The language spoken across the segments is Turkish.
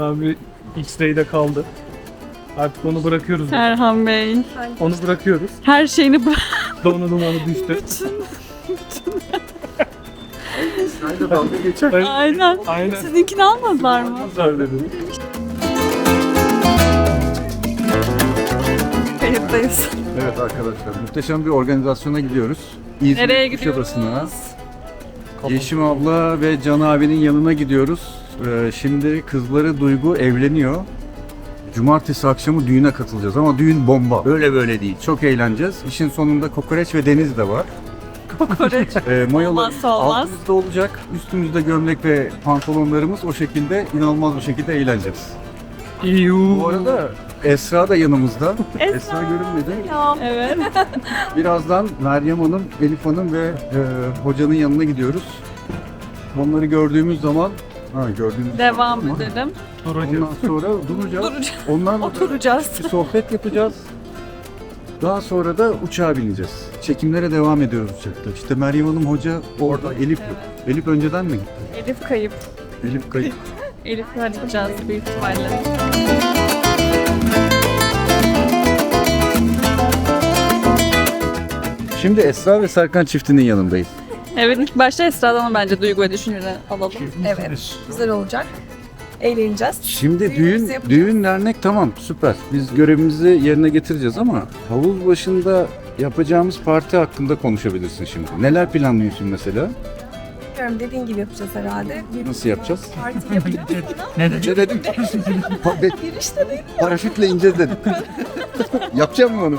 Erhan abi X-Ray'de kaldı. Artık onu bırakıyoruz. Erhan Bey. Onu bırakıyoruz. Her şeyini bırak. Donu dumanı düştü. Haydi dalga geçer. Aynen. Aynen. Sizinkini almadılar mı? Güzel dedim. Kayıttayız. Evet arkadaşlar muhteşem bir organizasyona gidiyoruz. İzmir Nereye Kuşadası'na. gidiyoruz? Yeşim abla ve Can abinin yanına gidiyoruz. Ee, şimdi kızları Duygu evleniyor. Cumartesi akşamı düğüne katılacağız ama düğün bomba. Öyle böyle değil. Çok eğleneceğiz. İşin sonunda kokoreç ve deniz de var. Kokoreç. Ee, mayolar Olmazsa olmaz. altımızda olacak. Üstümüzde gömlek ve pantolonlarımız o şekilde inanılmaz bir şekilde eğleneceğiz. Bu arada Esra da yanımızda. Esra görünmedi. Evet. Birazdan Meryem Hanım, Elif Hanım ve e, hocanın yanına gidiyoruz. Onları gördüğümüz zaman ha gördüğümüz Devam zaman- edelim. Duracağız. Ondan sonra duracağız. Duracağız. Onlarla da Oturacağız. bir sohbet yapacağız. Daha sonra da uçağa bineceğiz. Çekimlere devam ediyoruz uçakta. İşte Meryem Hanım hoca orada, Elif. Elif önceden mi gitti? Elif kayıp. Elif kayıp. Elif'i arayacağız büyük ihtimalle. Şimdi Esra ve Serkan çiftinin yanındayız. Evet ilk başta Esra'dan bence duygu ve düşünceleri alalım. Evet. Güzel olacak. Eğleneceğiz. Şimdi Düğünümüzü düğün, yapacağız. düğün dernek tamam süper. Biz görevimizi yerine getireceğiz ama havuz başında yapacağımız parti hakkında konuşabilirsin şimdi. Neler planlıyorsun mesela? Bilmiyorum dediğin gibi yapacağız herhalde. Bir Nasıl yapacağız? parti yapacağız. Ne Ne dedim? Pa- be- Paraşütle ineceğiz dedim. Yapacağım mı onu?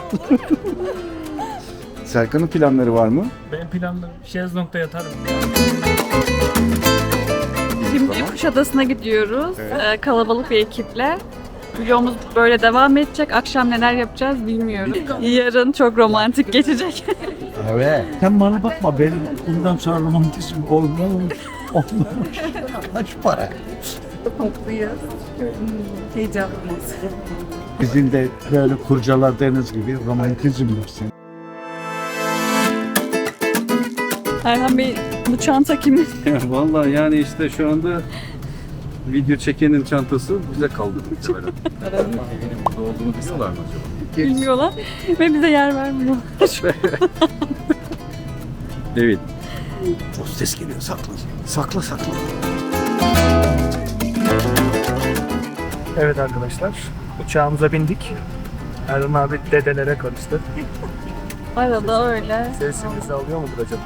Serkan'ın planları var mı? Benim planlarım şezlongda yatarım. Şimdi Kuşadası'na gidiyoruz. Ee, kalabalık bir ekiple. Vlogumuz böyle devam edecek. Akşam neler yapacağız bilmiyorum. Yarın çok romantik geçecek. Evet. Sen bana bakma benim bundan sonra romantizm olmaz. Olmamış. Kaç para? Mutluyuz. Heyecanlıyız. Bizim de böyle kurcaladığınız gibi romantizm yok senin. Erhan Bey bu çanta kimin? Vallahi yani işte şu anda video çekenin çantası bize kaldı. muhtemelen. Burada olduğunu biliyorlar mı acaba? Bilmiyorlar ve bize yer vermiyor. Evet. Çok ses geliyor sakla. Sakla sakla. Evet arkadaşlar. Uçağımıza bindik. Erhan abi dedelere karıştı. Arada öyle. Sesimizi alıyor mudur acaba?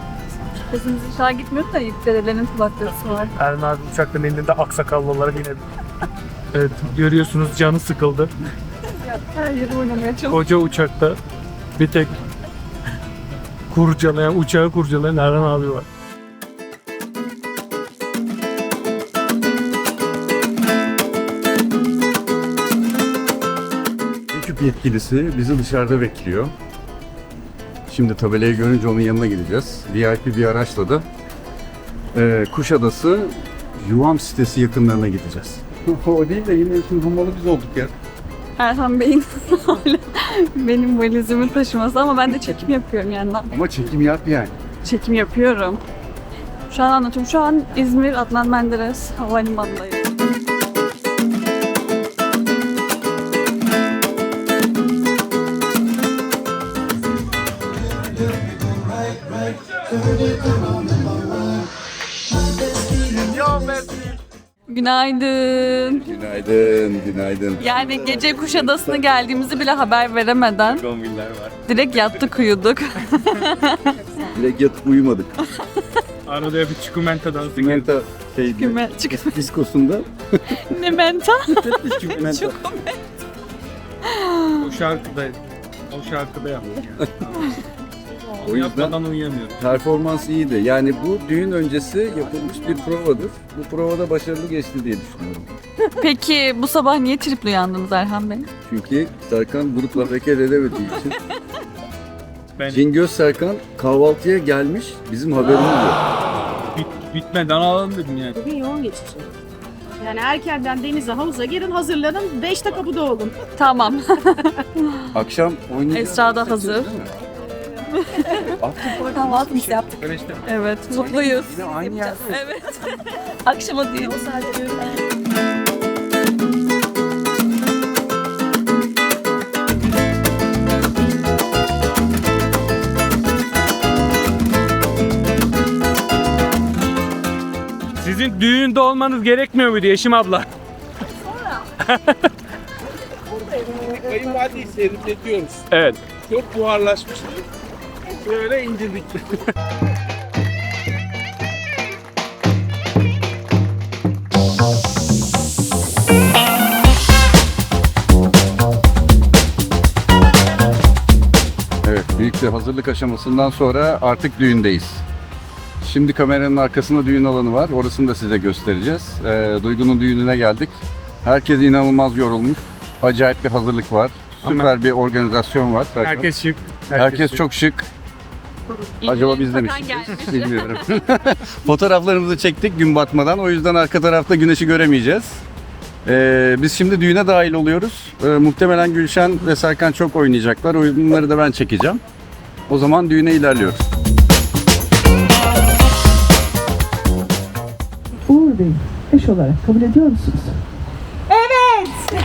Sesimiz inşallah gitmiyor da dedelerin kulaklısı var. Erhan abi uçaktan indiğinde aksakallılara binebilir. Evet görüyorsunuz canı sıkıldı. Her yeri oynamaya çalışıyor. Koca uçakta bir tek kurcalayan, uçağı kurcalayan Erhan abi var. Ekip yetkilisi bizi dışarıda bekliyor. Şimdi tabelayı görünce onun yanına gideceğiz. VIP bir araçla da e, Kuşadası Yuvam sitesi yakınlarına gideceğiz. o değil de yine şimdi Rumalı biz olduk ya. Erhan Bey'in hala benim valizimi taşıması ama ben de çekim yapıyorum yandan. Ama çekim yap yani. Çekim yapıyorum. Şu an anlatıyorum. Şu an İzmir Adnan Menderes Havalimanı'ndayım. Günaydın. Günaydın, günaydın. Yani gece Kuşadası'na geldiğimizi bile haber veremeden direkt yattık uyuduk. Direkt yatıp uyumadık. Arada bir çikumenta dansı geldi. Simenta şey, Küme çık. diskosunda. Ne menta? Çimento. O şarkıda o şarkıda yaptık. O yüzden Yapmadan uyuyamıyorum. performans iyiydi. Yani bu düğün öncesi yapılmış bir provadır. Bu provada başarılı geçti diye düşünüyorum. Peki bu sabah niye tripli uyandınız Erhan Bey? Çünkü Serkan grupla hareket edemediği için. Ben Cingöz Serkan kahvaltıya gelmiş, bizim haberimiz yok. bit, bitmeden alalım dedim yani. Bugün yoğun geçici. Yani erkenden denize, havuza girin, hazırlanın. 5 dakika bu da olun. Tamam. Akşam oynayacağız. Esra da hazır. Değil mi? Kahvaltımızı yaptık. Böyle işte Evet, mutluyuz. yine aynı yerde. Evet. Akşama değil. Sizin düğünde olmanız gerekmiyor muydu Yeşim abla? Sonra. Kayınvalideyi seyrediyoruz. Evet. Çok buharlaşmıştı. Böyle indirdik. Evet, büyük bir hazırlık aşamasından sonra artık düğündeyiz. Şimdi kameranın arkasında düğün alanı var. Orasını da size göstereceğiz. Ee, Duygu'nun düğününe geldik. Herkes inanılmaz yorulmuş. Acayip bir hazırlık var. Süper bir organizasyon var. Herkes şık. Herkes çok şık. Acaba biz de mi. Bilmiyorum. Fotoğraflarımızı çektik gün batmadan. O yüzden arka tarafta güneşi göremeyeceğiz. Ee, biz şimdi düğüne dahil oluyoruz. Ee, muhtemelen Gülşen ve Serkan çok oynayacaklar. Bunları da ben çekeceğim. O zaman düğüne ilerliyoruz. Uğur Bey, eş olarak kabul ediyor musunuz? Evet.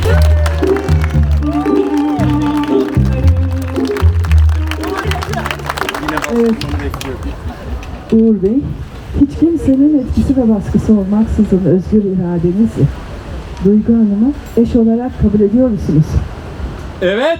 Evet. Uğur Bey, hiç kimsenin etkisi ve baskısı olmaksızın özgür iradenizle Duygu Hanım'ı eş olarak kabul ediyor musunuz? Evet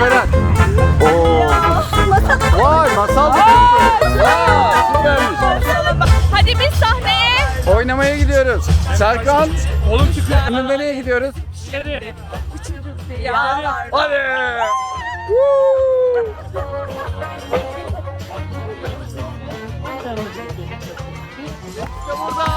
Alperen. Oo. Vay masal da Vay, süpermiş. Hadi biz sahneye. Oynamaya gidiyoruz. Serkan. Oğlum çıkıyor. Şimdi nereye gidiyoruz? Hadi. Hadi. Sahneye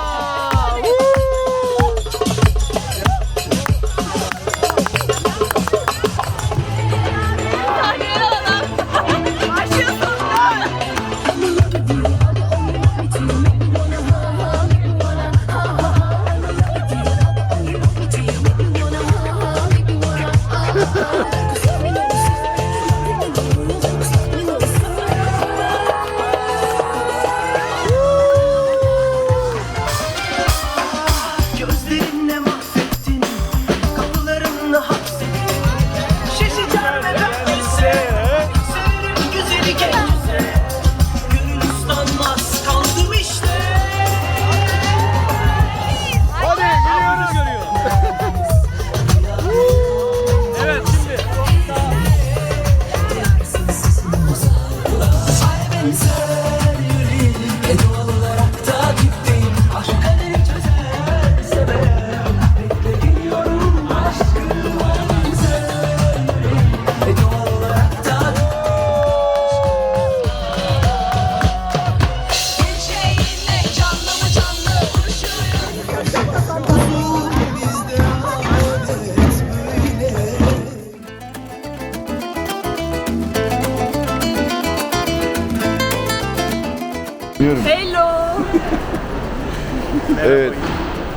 Evet.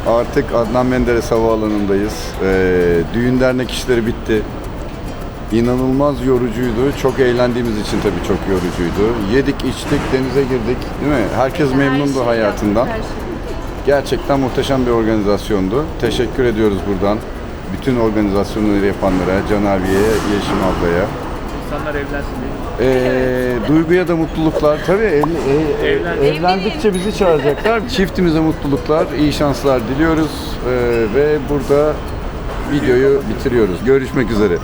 Artık Adnan Menderes Havaalanı'ndayız. Ee, düğün dernek işleri bitti. İnanılmaz yorucuydu. Çok eğlendiğimiz için tabii çok yorucuydu. Yedik, içtik, denize girdik. Değil mi? Herkes memnundu hayatından. Gerçekten muhteşem bir organizasyondu. Teşekkür ediyoruz buradan. Bütün organizasyonları yapanlara, Can abiye, Yeşim ablaya. İnsanlar evlensin diye. Ee, duyguya da mutluluklar. Tabii ev, e, e, ev- evlendikçe bizi çağıracaklar. Çiftimize mutluluklar, iyi şanslar diliyoruz Ee, ve burada videoyu bitiriyoruz. Görüşmek üzere.